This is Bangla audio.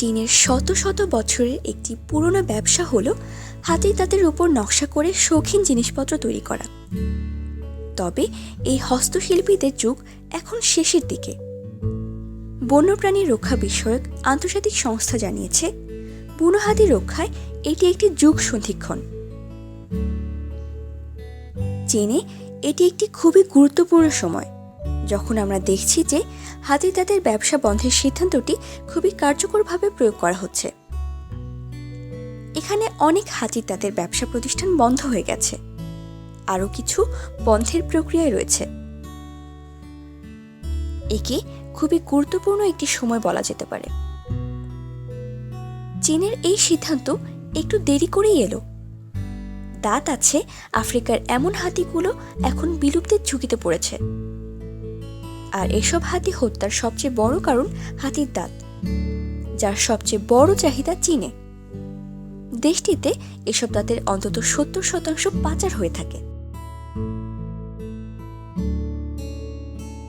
চীনের শত শত বছরের একটি পুরনো ব্যবসা হলো হাতির দাঁতের উপর নকশা করে শৌখিন জিনিসপত্র তৈরি করা। তবে এই হস্তশিল্পীদের যুগ এখন শেষের দিকে। বন্যপ্রাণী রক্ষা বিষয়ক আন্তর্জাতিক সংস্থা জানিয়েছে বুনো হাতি রক্ষায় এটি একটি যুগ সন্ধিক্ষণ। চীনে এটি একটি খুবই গুরুত্বপূর্ণ সময়। যখন আমরা দেখছি যে হাতির দাঁতের ব্যবসা বন্ধের সিদ্ধান্তটি খুবই কার্যকরভাবে প্রয়োগ করা হচ্ছে। এখানে অনেক হাতির দাঁতের ব্যবসা প্রতিষ্ঠান বন্ধ হয়ে গেছে। আরও কিছু বন্ধের প্রক্রিয়ায় রয়েছে। একে খুবই গুরুত্বপূর্ণ একটি সময় বলা যেতে পারে। চীনের এই সিদ্ধান্ত একটু দেরি করেই এলো। দাঁত আছে আফ্রিকার এমন হাতিগুলো এখন বিলুপ্তির ঝুঁকিতে পড়েছে। আর এসব হাতি হত্যার সবচেয়ে বড় কারণ হাতির দাঁত, যার সবচেয়ে বড় চাহিদা চীনে। দেশটিতে এসব দাঁতের অন্তত সত্তর শতাংশ পাচার হয়ে থাকে।